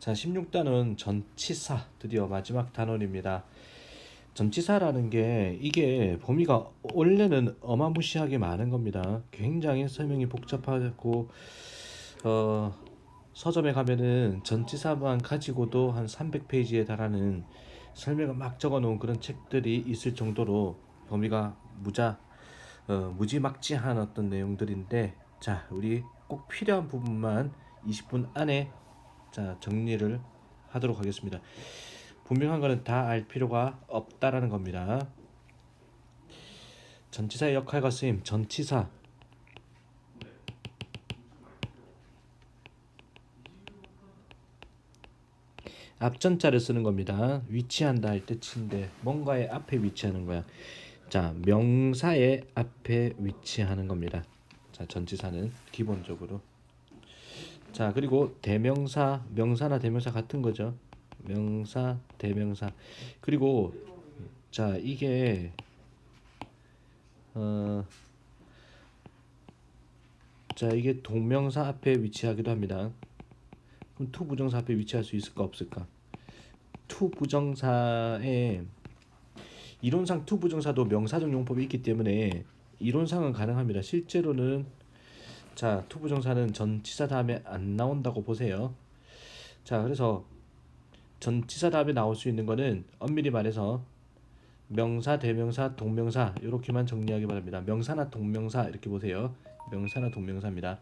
자, 16단은 전치사 드디어 마지막 단원입니다. 전치사라는 게 이게 범위가 원래는 어마무시하게 많은 겁니다. 굉장히 설명이 복잡하고 어, 서점에 가면은 전치사만 가지고도 한 300페이지에 달하는 설명을 막 적어놓은 그런 책들이 있을 정도로 범위가 무자 어, 무지막지한 어떤 내용들인데 자 우리 꼭 필요한 부분만 20분 안에 자 정리를 하도록 하겠습니다. 분명한 거는 다 알 필요가 없다라는 겁니다. 전치사의 역할과 쓰임 전치사 앞전자를 쓰는 겁니다. 위치한다 할 때 친데 뭔가의 앞에 위치하는 거야. 자 명사의 앞에 위치하는 겁니다. 자 전치사는 기본적으로 자 그리고 대명사 명사나 대명사 같은 거죠. 명사 대명사 그리고 자 이게 어. 자 이게 동명사 앞에 위치하기도 합니다. 그럼 투 부정사 앞에 위치할 수 있을까 없을까? 투 부정사에 이론상 투 부정사도 명사적 용법이 있기 때문에 이론상은 가능합니다. 실제로는 자, 투 부정사는 전치사 다음에 안 나온다고 보세요. 자, 그래서 전치사 다음에 나올 수 있는 거는 엄밀히 말해서 명사, 대명사, 동명사 이렇게만 정리하기 바랍니다. 명사나 동명사 이렇게 보세요. 명사나 동명사입니다.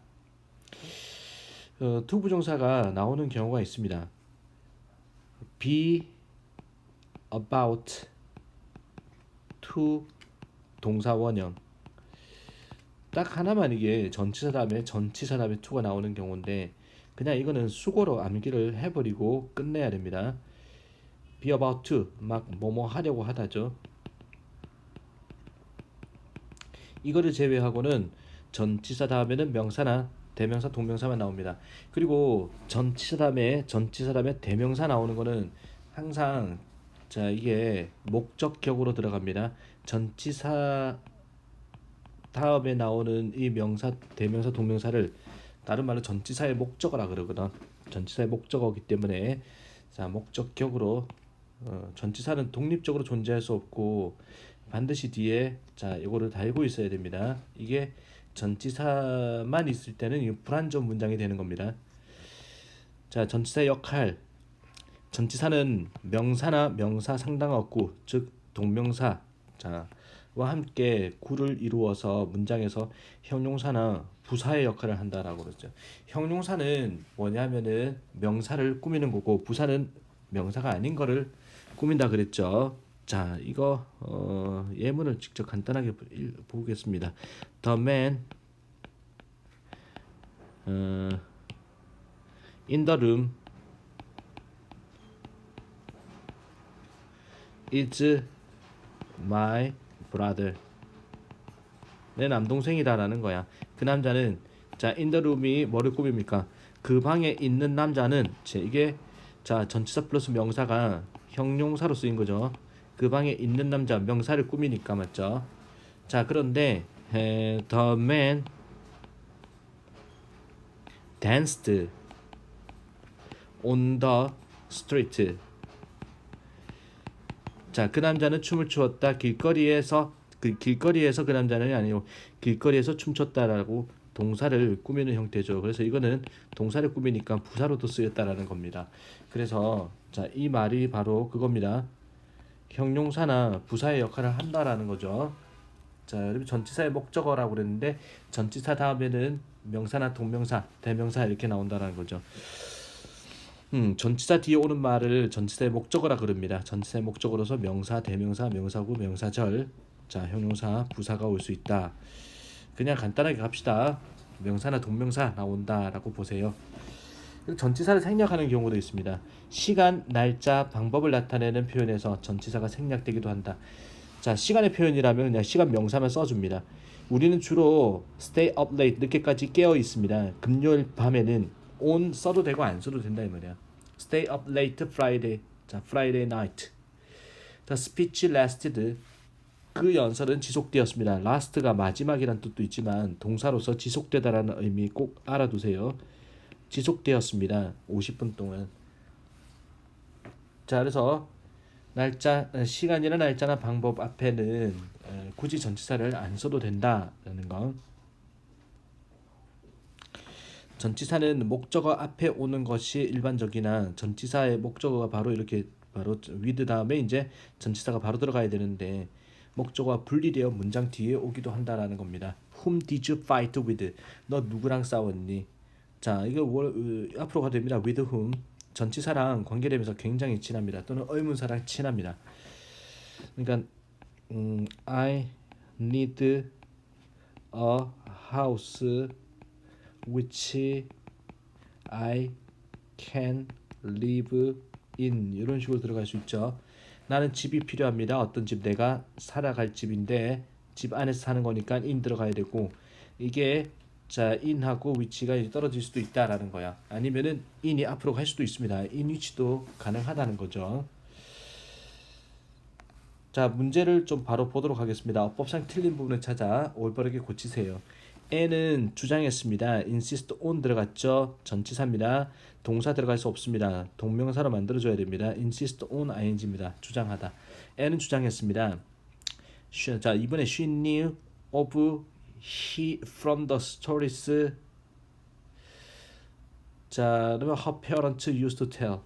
어, 투 부정사가 나오는 경우가 있습니다. be, about, to 동사 원형 딱 하나만 이게 전치사 다음에 전치사 다음에 to가 나오는 경우인데 그냥 이거는 수고로 암기를 해버리고 끝내야 됩니다. be about to 막 뭐뭐 하려고 하다죠. 이거를 제외하고는 전치사 다음에는 명사나 대명사 동명사만 나옵니다. 그리고 전치사 다음에 전치사 다음에 대명사 나오는 거는 항상 자 이게 목적격으로 들어갑니다. 전치사 다음에 나오는 이 명사 대명사 동명사를 다른 말로 전치사의 목적어라 그러거든. 전치사의 목적어기 때문에 자 목적격으로 어, 전치사는 독립적으로 존재할 수 없고 반드시 뒤에 자 이거를 달고 있어야 됩니다. 이게 전치사만 있을 때는 이 불완전 문장이 되는 겁니다. 자 전치사의 역할 전치사는 명사나 명사 상당어구 즉 동명사 자와 함께 구를 이루어서 문장에서 형용사나 부사의 역할을 한다라고 그러죠. 형용사는 뭐냐면은 명사를 꾸미는 거고 부사는 명사가 아닌 거를 꾸민다 그랬죠. 자, 이거 어, 예문을 직접 간단하게 보겠습니다. The man 어, in the room is my brother. 내 남동생이다라는 거야. 그 남자는 자, room이 뭐를 꾸밉니까? 그 방에 있는 남자는 제 이게 자, 전치사 플러스 명사가 형용사로 쓰인 거죠. 그 방에 있는 남자 명사를 꾸미니까 맞죠? 자, 그런데 에, the man danced on the street. 자, 그 남자는 춤을 추었다. 길거리에서 그 길거리에서 그 남자는 아니고 길거리에서 춤췄다라고 동사를 꾸미는 형태죠. 그래서 이거는 동사를 꾸미니까 부사로도 쓰였다라는 겁니다. 그래서 자, 이 말이 바로 그겁니다. 형용사나 부사의 역할을 한다라는 거죠. 자, 여러분 전치사의 목적어라고 그랬는데 전치사 다음에는 명사나 동명사, 대명사 이렇게 나온다라는 거죠. 음, 전치사 뒤에 오는 말을 전치사의 목적어라 그럽니다. 전치사의 목적어로서 명사, 대명사, 명사구, 명사절, 자, 형용사, 부사가 올 수 있다. 그냥 간단하게 갑시다. 명사나 동명사 나온다라고 보세요. 전치사를 생략하는 경우도 있습니다. 시간, 날짜, 방법을 나타내는 표현에서 전치사가 생략되기도 한다. 자, 시간의 표현이라면 그냥 시간 명사만 써줍니다. 우리는 주로 stay up late 늦게까지 깨어 있습니다. 금요일 밤에는 on 써도 되고 안 써도 된다 이 말이야. stay up late Friday. 자, Friday night. 자, speech lasted. 그 연설은 지속되었습니다. last가 마지막이란 뜻도 있지만 동사로서 지속되다라는 의미 꼭 알아두세요. 지속되었습니다. 50분 동안. 자, 그래서 날짜, 어, 시간이나 날짜나 방법 앞에는 어, 굳이 전치사를 안 써도 된다라는 거. 전치사는 목적어 앞에 오는 것이 일반적이나 전치사의 목적어가 바로 이렇게 바로 with 다음에 이제 전치사가 바로 들어가야 되는데 목적어가 분리되어 문장 뒤에 오기도 한다라는 겁니다. Whom did you fight with? 너 누구랑 싸웠니? 자, 이거 월, 어, 앞으로 가도 됩니다. with whom 전치사랑 관계되면서 굉장히 친합니다. 또는 의문사랑 친합니다. 그러니까 음, I need a house which I can live in 이런 식으로 들어갈 수 있죠. 나는 집이 필요합니다. 어떤 집 내가 살아갈 집인데 집 안에서 사는 거니까 in 들어가야 되고 이게 자 in하고 위치가 떨어질 수도 있다라는 거야. 아니면은 in이 앞으로 갈 수도 있습니다. in 위치도 가능하다는 거죠. 자 문제를 좀 바로 보도록 하겠습니다. 어법상 틀린 부분을 찾아 올바르게 고치세요. N은 주장했습니다. insist on 들어갔죠. 전치사입니다. 동사 들어갈 수 없습니다. 동명사로 만들어줘야 됩니다. insist on ing입니다. 주장하다. N은 주장했습니다. 자 이번에 she knew of he from the stories. 자 그러면 her parents used to tell.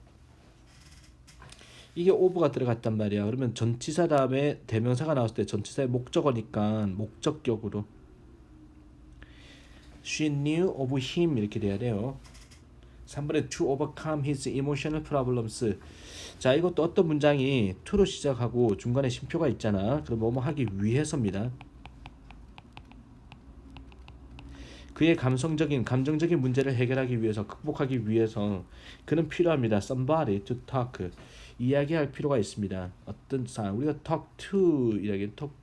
이게 of가 들어갔단 말이야. 그러면 전치사 다음에 대명사가 나왔을 때 전치사의 목적어니까 목적격으로 She knew of him 이렇게 돼야 돼요. 3번에 to overcome his emotional problems. 자, 이것도 어떤 문장이 to로 시작하고 중간에 쉼표가 있잖아. 그럼 뭐뭐 하기 위해서입니다. 그의 감성적인 감정적인 문제를 해결하기 위해서 극복하기 위해서 그는 필요합니다. somebody to talk. 이야기할 필요가 있습니다. 어떤 사람 우리가 talk to 이야기 talk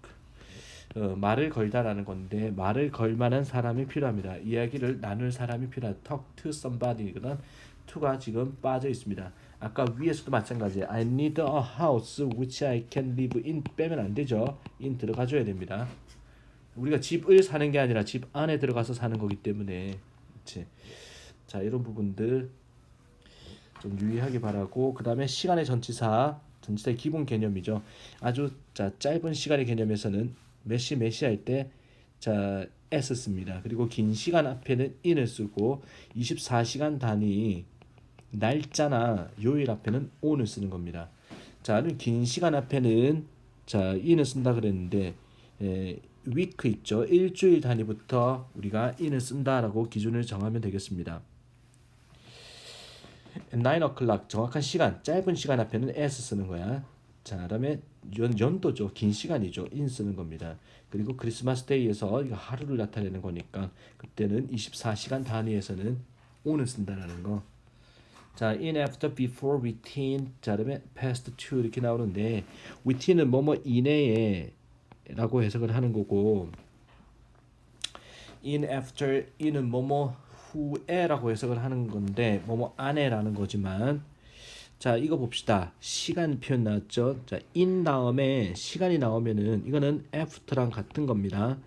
어, 말을 걸다라는 건데 말을 걸 만한 사람이 필요합니다. 이야기를 나눌 사람이 필요하다. talk to somebody거든. to가 지금 빠져 있습니다. 아까 위에서도 마찬가지예요. I need a house which I can live in 빼면 안 되죠. in 들어가줘야 됩니다. 우리가 집을 사는 게 아니라 집 안에 들어가서 사는 거기 때문에 그렇지. 자 이런 부분들 좀 유의하기 바라고 그 다음에 시간의 전치사 전치사의 기본 개념이죠. 아주 자 짧은 시간의 개념에서는 몇시 몇시 할 때 자 s 씁니다. 그리고 긴 시간 앞에는 in을 쓰고 24시간 단위 날짜나 요일 앞에는 on을 쓰는 겁니다. 자, 긴 시간 앞에는 자 in을 쓴다 그랬는데 에, week 있죠. 일주일 단위부터 우리가 in을 쓴다라고 기준을 정하면 되겠습니다. 9 o'clock 정확한 시간 짧은 시간 앞에는 s 쓰는 거야. 자, 그다음에 연, 연도죠. 긴 시간이죠. in 쓰는 겁니다. 그리고 크리스마스 데이에서 이거 하루를 나타내는 거니까 그때는 24시간 단위에서는 on을 쓴다라는 거. 자, in, after, before, within, 자, 그다음에 past, to 이렇게 나오는데 within은 뭐뭐 이내에 라고 해석을 하는 거고 in, after, in은 뭐뭐 후에라고 해석을 하는 건데 뭐뭐 안에라는 거지만 자 이거 봅시다. 시간 표현 나왔죠? 자 in 다음에 시간이 나오면은 이거는 after랑 같은 겁니다.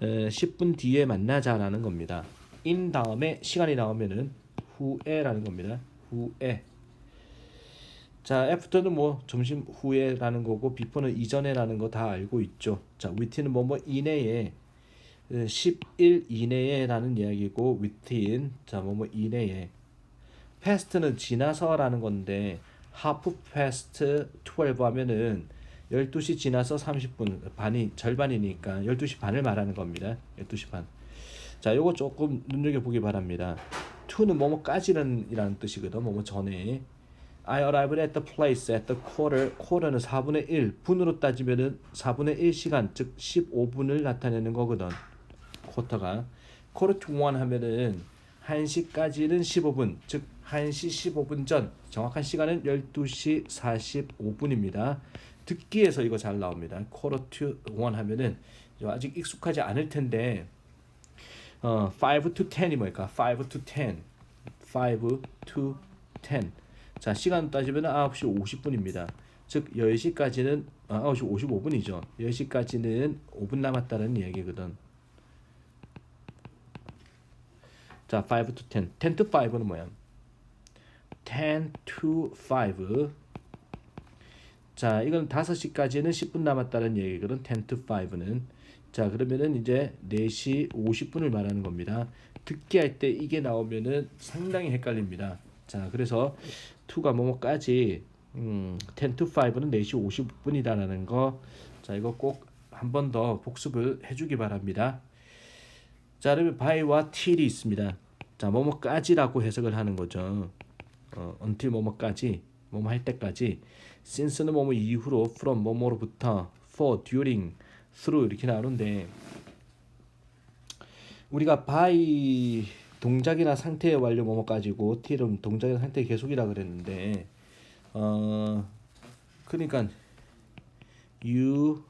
어, 10분 뒤에 만나자라는 겁니다. in 다음에 시간이 나오면은 후에라는 겁니다. 후에. 자 after는 뭐 점심 후에라는 거고 before는 이전에라는 거 다 알고 있죠. 자 within은 뭐뭐 이내에. 10일 이내에라는 이야기고 within 자 뭐뭐 이내에 past는 지나서라는 건데 half past 12 하면은 12시 지나서 30분 반이 절반이니까 12시 반을 말하는 겁니다. 12시 반. 자, 요거 조금 눈여겨 보기 바랍니다. to는 뭐뭐까지는 이라는 뜻이거든. 뭐뭐 전에 I arrived at the place at the quarter. quarter는 4분의 1. 분으로 따지면은 4분의 1 시간, 즉 15분을 나타내는 거거든. 쿼터가. quarter to one 하면은 1시까지는 15분, 즉 1시 15분 전. 정확한 시간은 12시 45분입니다. 듣기에서 이거 잘 나옵니다. quarter 하면은 아직 익숙하지 않을 텐데 어, 5 to 10이 뭘까? 5 to 10. 5 to 10. 자, 시간 따지면 9시 50분입니다. 즉 10시까지는 아, 9시 55분이죠. 10시까지는 5분 남았다는 이야기거든. 자, 5 to 10. 10 to 5는 뭐야? 10 to 5. 자, 이건 5시까지는 10분 남았다는 얘기거든. 10 to 5는. 자, 그러면은 이제 4시 50분을 말하는 겁니다. 듣기 할 때 이게 나오면은 상당히 헷갈립니다. 자, 그래서 2가 뭐뭐까지 음, 10 to 5는 4시 50분이다라는 거. 자, 이거 꼭 한 번 더 복습을 해 주기 바랍니다. 자, 그러면 by와 till이 있습니다. 자, 뭐뭐까지라고 해석을 하는 거죠. 어, until 뭐뭐까지, 뭐뭐 할 때까지. since는 뭐뭐 이후로, from 뭐뭐로부터, for, during, through 이렇게 나오는데 우리가 by 동작이나 상태의 완료 뭐뭐까지고 till은 동작이나 상태 계속이라 그랬는데 어 그러니까 you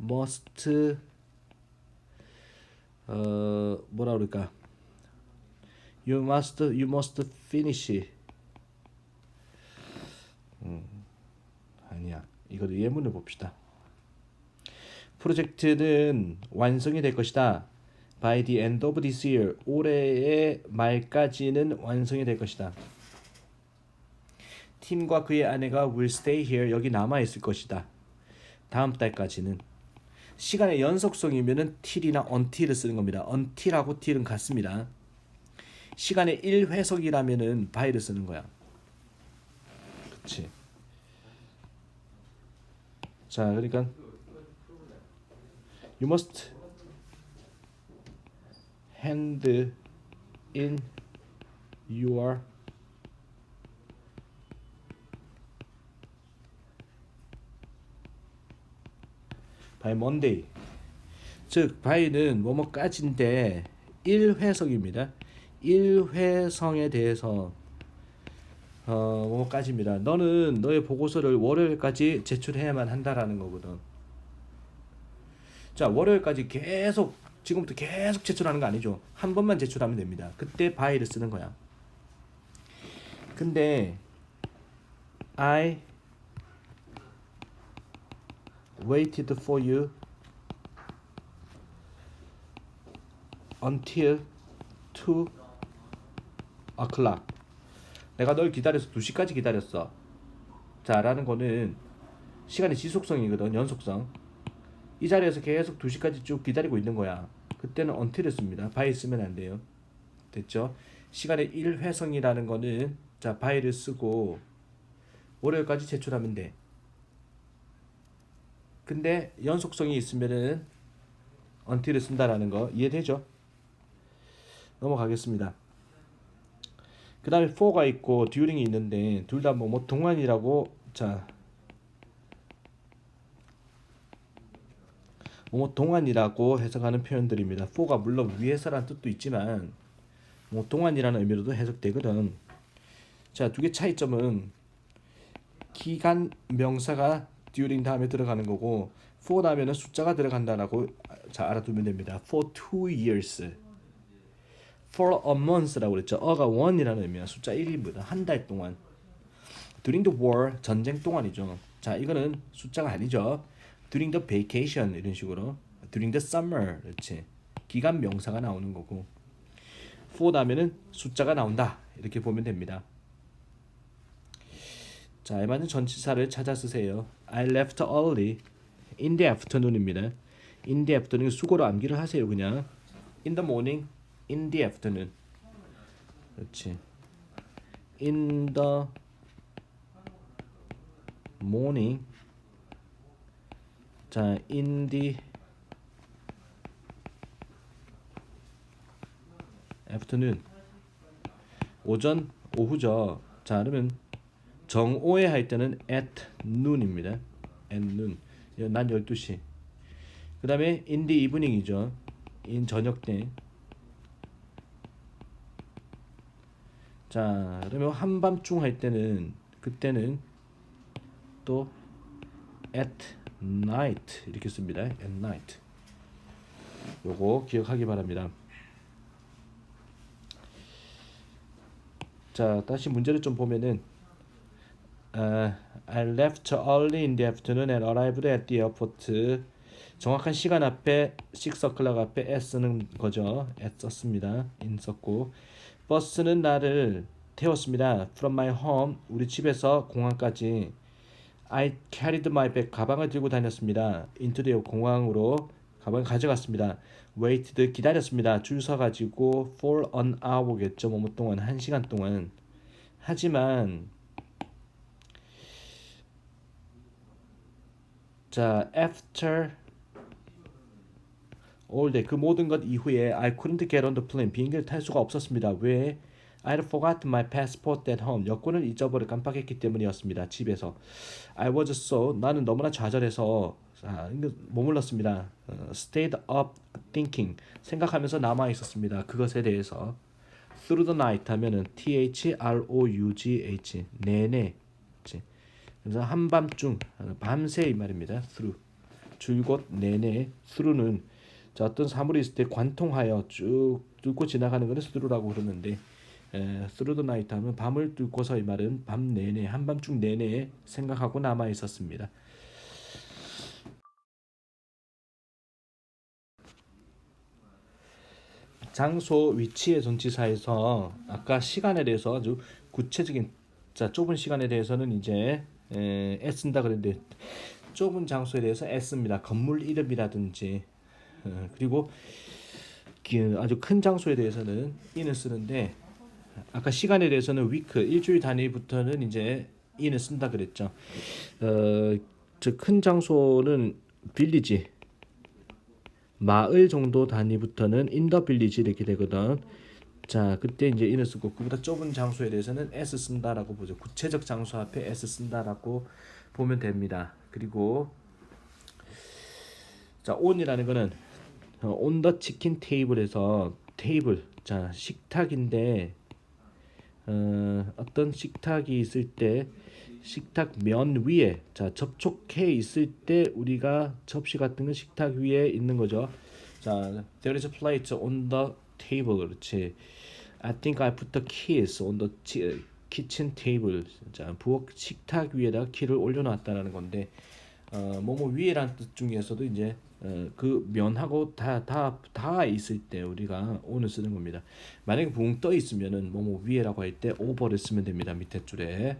must 어 뭐라 그럴까 you must you must finish. 음 아니야. 이거 예문을 봅시다. 프로젝트는 완성이 될 것이다. By the end of this year. 올해의 말까지는 완성이 될 것이다. 팀과 그의 아내가 will stay here. 여기 남아 있을 것이다. 다음 달까지는. 시간의 연속성이면은 till이나 until을 쓰는 겁니다. until하고 till은 같습니다. 시간의 1회속이라면은 by를 쓰는 거야. 그렇지. 자, 그러니까 you must hand in your by Monday. 즉 by는 뭐뭐까지인데 1회성입니다. 1회성에 대해서 어 뭐뭐까지입니다. 너는 너의 보고서를 월요일까지 제출해야만 한다라는 거거든. 자 월요일까지 계속 지금부터 계속 제출하는 거 아니죠. 한 번만 제출하면 됩니다. 그때 by를 쓰는 거야. 근데 I waited for you until 2 o'clock. 내가 널 기다려서 2시까지 기다렸어. 자, 라는 거는 시간의 지속성이거든, 연속성. 이 자리에서 계속 2시까지 쭉 기다리고 있는 거야. 그때는 until을 씁니다. by 쓰면 안 돼요. 됐죠? 시간의 1회성이라는 거는 자, by를 쓰고 월요일까지 제출하면 돼. 근데 연속성이 있으면은 until을 쓴다라는 거 이해되죠? 넘어가겠습니다. 그 다음에 for가 있고 during이 있는데 둘 다 뭐 뭐 동안이라고 자 뭐 동안이라고 해석하는 표현들입니다. for가 물론 위해서란 뜻도 있지만 뭐 동안이라는 의미로도 해석되거든. 자, 두 개 차이점은 기간 명사가 during 다음에 들어가는 거고 for 다음에는 숫자가 들어간다라고 자 알아두면 됩니다. for two years, for a month라고 그랬죠. 어가 one이라는 의미야. 숫자 1입니다. 한 달 동안. during the war 전쟁 동안이죠. 자 이거는 숫자가 아니죠. during the vacation 이런 식으로 during the summer 그렇지. 기간 명사가 나오는 거고 for 다음에는 숫자가 나온다 이렇게 보면 됩니다. 자, 알맞은 전치사를 찾아 쓰세요. I left early in the afternoon입니다. in the afternoon 수고로 암기를 하세요, 그냥. in the morning, in the afternoon. 그렇지. in the morning. 자, in the afternoon. 오전, 오후죠. 자, 그러면 정오에 할 때는 at noon입니다. at noon. 낮 12시. 그 다음에 in the evening이죠. in 저녁 때. 자, 그러면 한밤중 할 때는 그때는 또 at night 이렇게 씁니다. at night. 요거 기억하기 바랍니다. 자, 다시 문제를 좀 보면은 uh, I left early in the afternoon and arrived at the airport. 정확한 시간 앞에 6 o'clock 앞에 쓰는 거죠. at 썼습니다. in 썼고 버스는 나를 태웠습니다. From my home 우리 집에서 공항까지 I carried my bag. 가방을 들고 다녔습니다. into the 공항으로 가방을 가져갔습니다. waited 기다렸습니다. 줄 서가지고 for an hour겠죠. 뭐뭐 동안 한 시간 동안. 하지만 자 after all 그 모든 것 이후에 I couldn't get on the plane 비행기를 탈 수가 없었습니다. 왜? I forgot my passport at home. 여권을 잊어버려 깜빡했기 때문이었습니다. 집에서. I was so 나는 너무나 좌절해서 아, 머물렀습니다. 어, stayed up thinking 생각하면서 남아 있었습니다. 그것에 대해서. through the night 하면은 T H R O U G H 내내? 그래서 한밤중 밤새 이 말입니다. through 줄곧 내내 through는 자 어떤 사물이 있을 때 관통하여 쭉 뚫고 지나가는 것을 through라고 그러는데 the night 하면 밤을 뚫고서 이 말은 밤 내내 한밤중 내내 생각하고 남아 있었습니다. 장소 위치의 전치사에서 아까 시간에 대해서 아주 구체적인 자 좁은 시간에 대해서는 이제 에, 애쓴다 그랬는데 좁은 장소에 대해서 애씁니다. 건물 이름이라든지 어, 그리고 기- 아주 큰 장소에 대해서는 in을 쓰는데 아까 시간에 대해서는 week 일주일 단위부터는 이제 in을 쓴다 그랬죠. 어, 저큰 장소는 빌리지 마을 정도 단위부터는 인더 빌리지 이렇게 되거든. 자, 그때 이제 인을 쓰고 그보다 좁은 장소에 대해서는 s 쓴다라고 보죠. 구체적 장소 앞에 s 쓴다라고 보면 됩니다. 그리고 자, on이라는 거는 어, the chicken table에서 테이블 자, 식탁인데 어, 어떤 식탁이 있을 때 식탁 면 위에 자 접촉해 있을 때 우리가 접시 같은 건 식탁 위에 있는 거죠. 자, there is a plate on the table 그렇지. I think I put the keys on the kitchen table. 자, 부엌 식탁 위에다 키를 올려놨다라는 건데 어, 뭐뭐 위에란 뜻 중에서도 이제 어, 그 면하고 다 다 다 있을 때 우리가 on을 쓰는 겁니다. 만약에 붕 떠 있으면은 뭐뭐 위에라고 할때 over를 쓰면 됩니다. 밑에 줄에.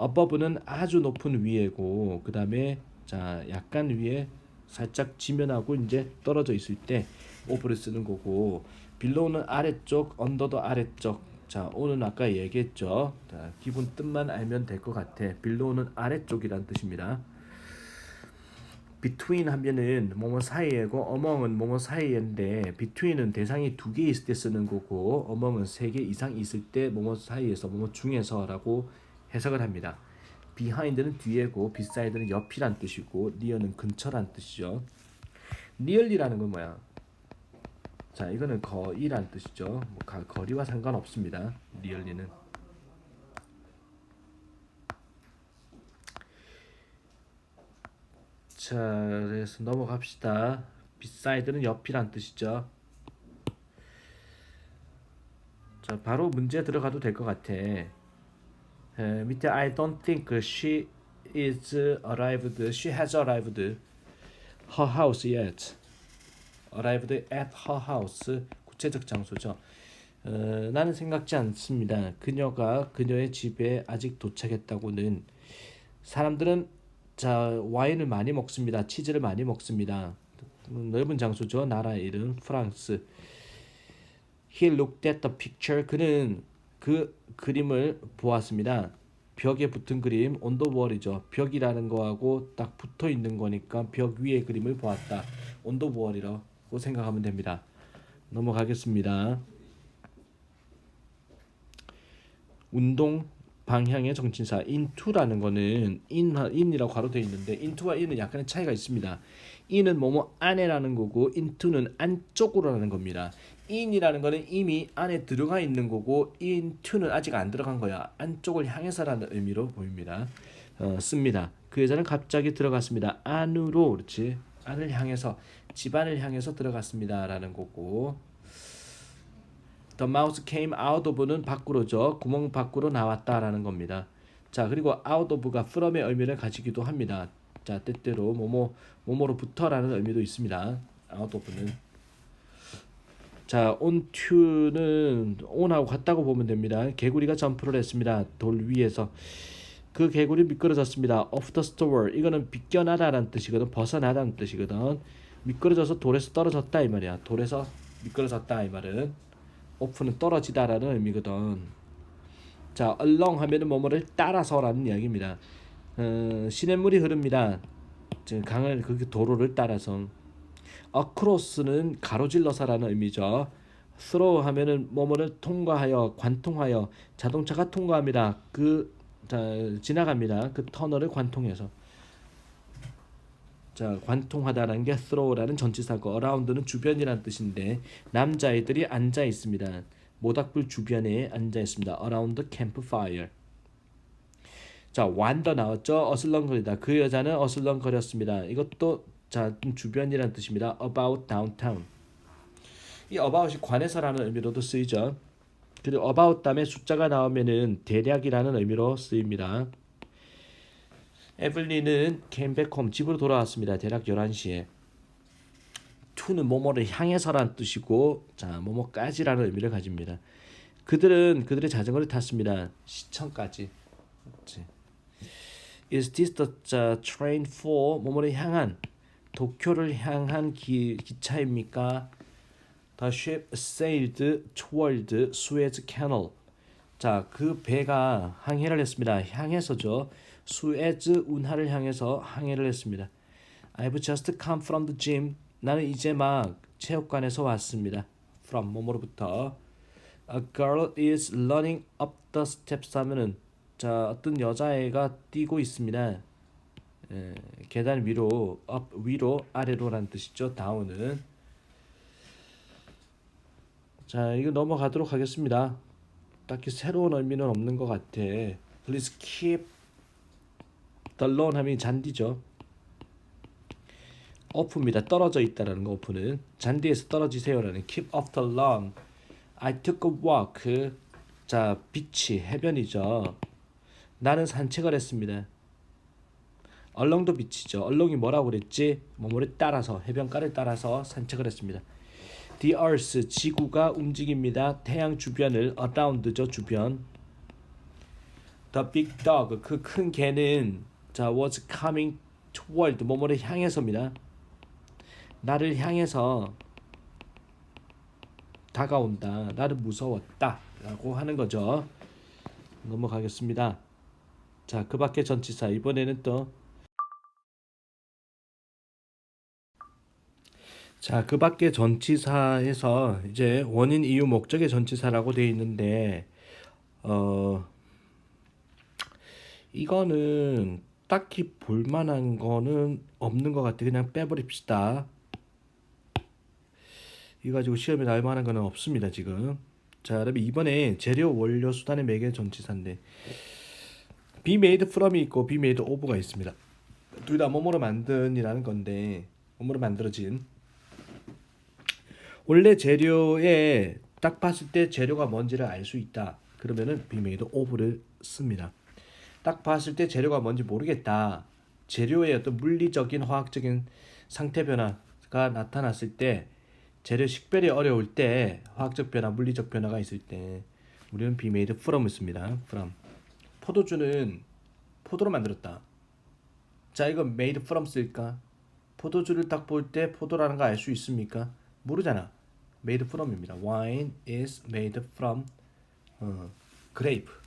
above는 아주 높은 위에고 그 다음에 자 약간 위에 살짝 지면하고 이제 떨어져 있을 때 over를 쓰는 거고 below는 아래쪽 언더도 아래쪽 자 오는 아까 얘기했죠 자 기본 뜻만 알면 될 것 같아 below는 아래쪽이란 뜻입니다 between 하면은 뭐뭐 사이에고 among은 뭐뭐 사이인데 between은 대상이 두 개 있을 때 쓰는 거고 among은 세 개 이상 있을 때 뭐뭐 사이에서 뭐뭐 중에서라고 해석을 합니다. behind는 뒤에고 beside는 옆이란 뜻이고 near는 근처란 뜻이죠. nearly라는 건 뭐야? 자, 이거는 거리란 뜻이죠. 뭐 가, 거리와 상관없습니다. nearly는 자, 그래서 넘어갑시다. beside는 옆이란 뜻이죠. 자, 바로 문제 들어가도 될 것 같아. 에, 밑에 I don't think she is arrived. She has arrived her house yet. arrived at her house. 구체적 장소죠. 어, 나는 생각지 않습니다. 그녀가 그녀의 집에 아직 도착했다고는 사람들은 자 와인을 많이 먹습니다. 치즈를 많이 먹습니다. 넓은 장소죠. 나라 이름 프랑스. He looked at the picture. 그는 그 그림을 보았습니다. 벽에 붙은 그림 wall이죠. 벽이라는 거하고 딱 붙어 있는 거니까 벽 위에 그림을 보았다. wall이라고 생각하면 됩니다. 넘어가겠습니다. 운동 방향의 정치사 into라는 거는 in in이라고 가로되어 있는데 into와 in은 약간의 차이가 있습니다. in은 뭐뭐 안에라는 거고 into는 안쪽으로라는 겁니다. in이라는 거는 이미 안에 들어가 있는 거고 into는 아직 안 들어간 거야. 안쪽을 향해서라는 의미로 보입니다. 어, 씁니다. 그 여자는 갑자기 들어갔습니다. 안으로 그렇지. 안을 향해서 집안을 향해서 들어갔습니다라는 거고 The mouse came out of는 밖으로죠. 구멍 밖으로 나왔다라는 겁니다. 자, 그리고 out of가 from의 의미를 가지기도 합니다. 자, 때때로 뭐뭐 뭐뭐로부터라는 의미도 있습니다. out of는 자, on to는 on하고 같다고 보면 됩니다. 개구리가 점프를 했습니다. 돌 위에서 그 개구리 미끄러졌습니다. off the store. 이거는 비껴나다라는 뜻이거든. 벗어나다는 뜻이거든. 미끄러져서 돌에서 떨어졌다 이 말이야. 돌에서 미끄러졌다 이 말은 off는 떨어지다라는 의미거든. 자, along 하면은 뭐뭐를 따라서라는 이야기입니다. 어, 시냇물이 흐릅니다. 지금 강을 그 도로를 따라서 across는 가로질러서라는 의미죠. through 하면은 뭐뭐를 통과하여 관통하여 자동차가 통과합니다. 그 자, 지나갑니다. 그 터널을 관통해서 자 관통하다라는 게 throw라는 전치사고 around는 주변이라는 뜻인데 남자애들이 앉아 있습니다. 모닥불 주변에 앉아 있습니다. around the campfire. 자 완더 나왔죠. 어슬렁거리다. 그 여자는 어슬렁거렸습니다. 이것도 자 주변이라는 뜻입니다. about downtown. 이 about이 관해서라는 의미로도 쓰이죠. 그리고 about 다음에 숫자가 나오면은 대략이라는 의미로 쓰입니다. Back home 집으로 돌아왔습니다. 대략 11시에. to는 뭐뭐를 향해서라는 뜻이고 자 뭐뭐까지라는 의미를 가집니다. 그들은 그들의 자전거를 탔습니다. 시청까지. 그렇지. Is this the train for 뭐뭐를 향한 도쿄를 향한 기, 기차입니까? The ship sailed toward Suez Canal. 자, 그 배가 항해를 했습니다. 향해서죠. 수에즈 운하를 향해서 항해를 했습니다. I've just come from the gym. 나는 이제 막 체육관에서 왔습니다. From 뭐뭐로부터. A girl is running up the steps 하면은 자 어떤 여자애가 뛰고 있습니다. 예, 계단 위로 up 위로 아래로라는 뜻이죠. down은 자 이거 넘어가도록 하겠습니다. 딱히 새로운 의미는 없는 것 같아. Please keep lawn 하면 잔디죠. off입니다. 떨어져 있다라는 거 off는 잔디에서 떨어지세요라는 keep off the lawn. I took a walk. 자 비치 해변이죠. 나는 산책을 했습니다. 얼렁도 비치죠. 얼렁이 뭐라고 그랬지? 뭐뭐를 따라서 해변가를 따라서 산책을 했습니다. The Earth 지구가 움직입니다. 태양 주변을 around죠 주변. The big dog 그 큰 개는 자 was coming toward 뭐뭐를 향해서입니다. 나를 향해서 다가온다. 나를 무서웠다라고 하는 거죠. 넘어가겠습니다. 자, 그 밖에 전치사 이번에는 또 자, 그 밖에 전치사에서 이제 원인 이유 목적의 전치사라고 되어 있는데 어 이거는 딱히 볼 만한 거는 없는 것 같아. 그냥 빼버립시다. 이 가지고 시험에 나올 만한 거는 없습니다, 지금. 자, 그러면 이번에 재료 원료 수단의 매개 전치사인데 be made from이 있고 be made of가 있습니다. 둘다 뭐뭐로 만든이라는 건데 뭐뭐로 만들어진 원래 재료에 딱 봤을 때 재료가 뭔지를 알 수 있다. 그러면은 be made of를 씁니다. 딱 봤을 때 재료가 뭔지 모르겠다. 재료의 어떤 물리적인 화학적인 상태 변화가 나타났을 때 재료 식별이 어려울 때 화학적 변화, 물리적 변화가 있을 때 우리는 made from을 씁니다. from 포도주는 포도로 만들었다. 자, 이거 made from 쓸까? 포도주를 딱 볼 때 포도라는 거 알 수 있습니까? 모르잖아. made from입니다. Wine is made from 어, grape.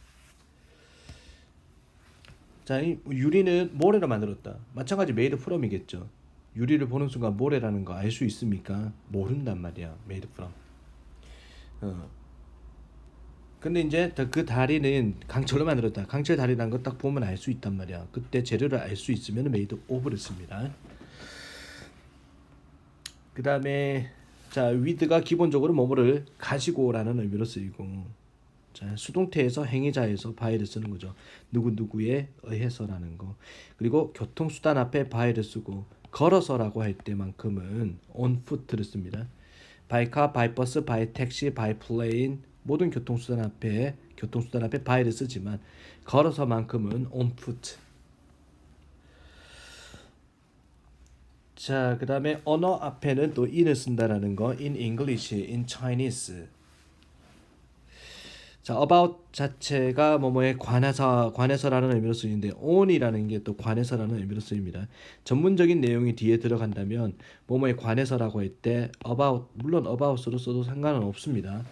자, 이 유리는 모래로 만들었다. 마찬가지 made from이겠죠. 유리를 보는 순간 모래라는 거 알 수 있습니까? 모른단 말이야. made from. 어. 근데 이제 더그 다리는 강철로 만들었다. 강철 다리라는 거 딱 보면 알 수 있단 말이야. 그때 재료를 알 수 있으면 made of를 씁니다. 그 다음에 자 with가 기본적으로 뭐뭐를 가지고라는 의미로 쓰이고 자 수동태에서 행위자에서 by를 쓰는 거죠. 누구 누구에 의해서라는 거. 그리고 교통수단 앞에 by를 쓰고 걸어서라고 할 때만큼은 on foot를 씁니다. by taxi, by plane 모든 교통수단 앞에 교통수단 앞에 by를 쓰지만 걸어서만큼은 on foot. 자, 그다음에 언어 앞에는 또 in을 쓴다라는 거. in English, in Chinese. 자, about 자체가 뭐뭐에 관해서 관해서라는 의미로 쓰이는데 on이라는 게 또 관해서라는 의미로 쓰입니다. 전문적인 내용이 뒤에 들어간다면 뭐뭐에 관해서라고 할 때 about 물론 about으로 써도 상관은 없습니다.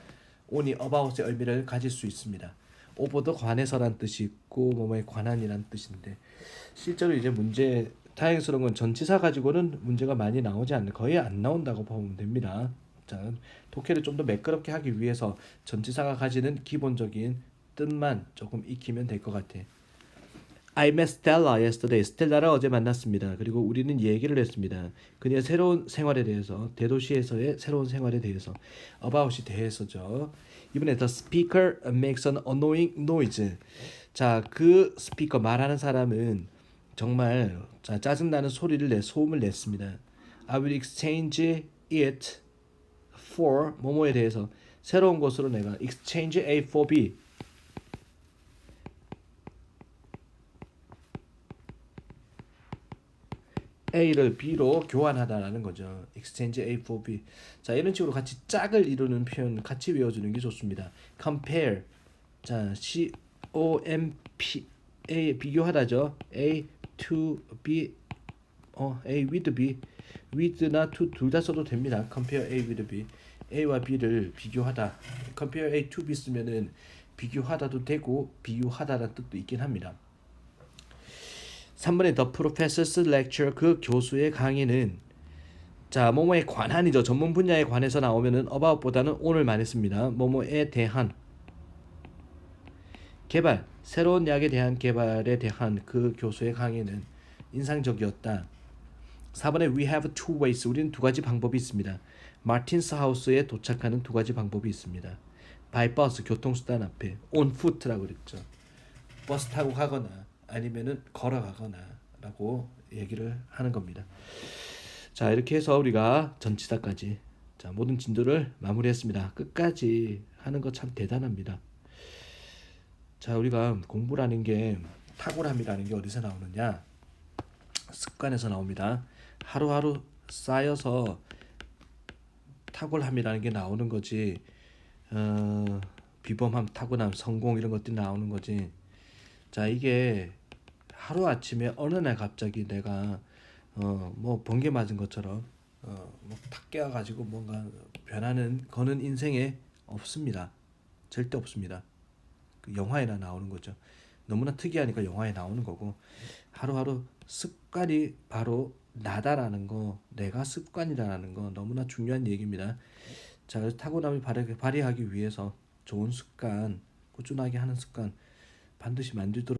on이 about의 의미를 가질 수 있습니다. over도 관해서란 뜻이 있고 뭐뭐에 관한이란 뜻인데 실제로 이제 문제 다행스러운 건 전치사 가지고는 문제가 많이 나오지 않는 거의 안 나온다고 보면 됩니다. 자, 독해를 좀 더 매끄럽게 하기 위해서 전치사가 가지는 기본적인 뜻만 조금 익히면 될 것 같아. I met Stella yesterday. 스텔라를 어제 만났습니다. 그리고 우리는 얘기를 했습니다. 그녀의 새로운 생활에 대해서, 대도시에서의 새로운 생활에 대해서, about이 대해서죠. 이번에 the speaker makes an annoying noise. 자, 그 스피커 말하는 사람은 정말 자, 짜증나는 소리를 내 소음을 냈습니다. I will exchange it for 뭐뭐에 대해서 새로운 것으로 내가 exchange A for B A를 B로 교환하다라는 거죠. exchange A for B. 자, 이런 식으로 같이 짝을 이루는 표현 같이 외워주는 게 좋습니다. compare. 자, C O M P A 비교하다죠. A to B 어, A with B. with나 to 둘 다 써도 됩니다. compare A with B. A와 B를 비교하다. compare A to B 쓰면은 비교하다도 되고 비교하다라는 뜻도 있긴 합니다. 3번의 The Professor's Lecture 그 교수의 강의는 자 뭐뭐에 관한이죠 전문 분야에 관해서 나오면은 about보다는 on을 많이 씁니다 뭐뭐에 대한 개발 새로운 약에 대한 개발에 대한 그 교수의 강의는 인상적이었다 4번에 We have two ways 우리는 두 가지 방법이 있습니다 마틴스 하우스에 도착하는 두 가지 방법이 있습니다 bus 교통수단 앞에 on foot라고 그랬죠 버스 타고 가거나 아니면은 걸어가거나라고 얘기를 하는 겁니다. 자 이렇게 해서 우리가 전치사까지 자 모든 진도를 마무리했습니다. 끝까지 하는 거 참 대단합니다. 자 우리가 공부라는 게 탁월함이라는 게 어디서 나오느냐 습관에서 나옵니다. 하루하루 쌓여서 탁월함이라는 게 나오는 거지 어, 비범함, 타고남, 성공 이런 것들이 나오는 거지. 자 이게 하루 아침에 어느 날 갑자기 내가 어 뭐 번개 맞은 것처럼 어 뭐탁 깨어 가지고 뭔가 변하는 거는 인생에 없습니다. 절대 없습니다. 그 영화에나 나오는 거죠. 너무나 특이하니까 영화에 나오는 거고 하루하루 습관이 바로 나다라는 거, 내가 습관이라는 거 너무나 중요한 얘기입니다. 자, 타고남을 발휘- 발휘하기 위해서 좋은 습관, 꾸준하게 하는 습관 반드시 만들도록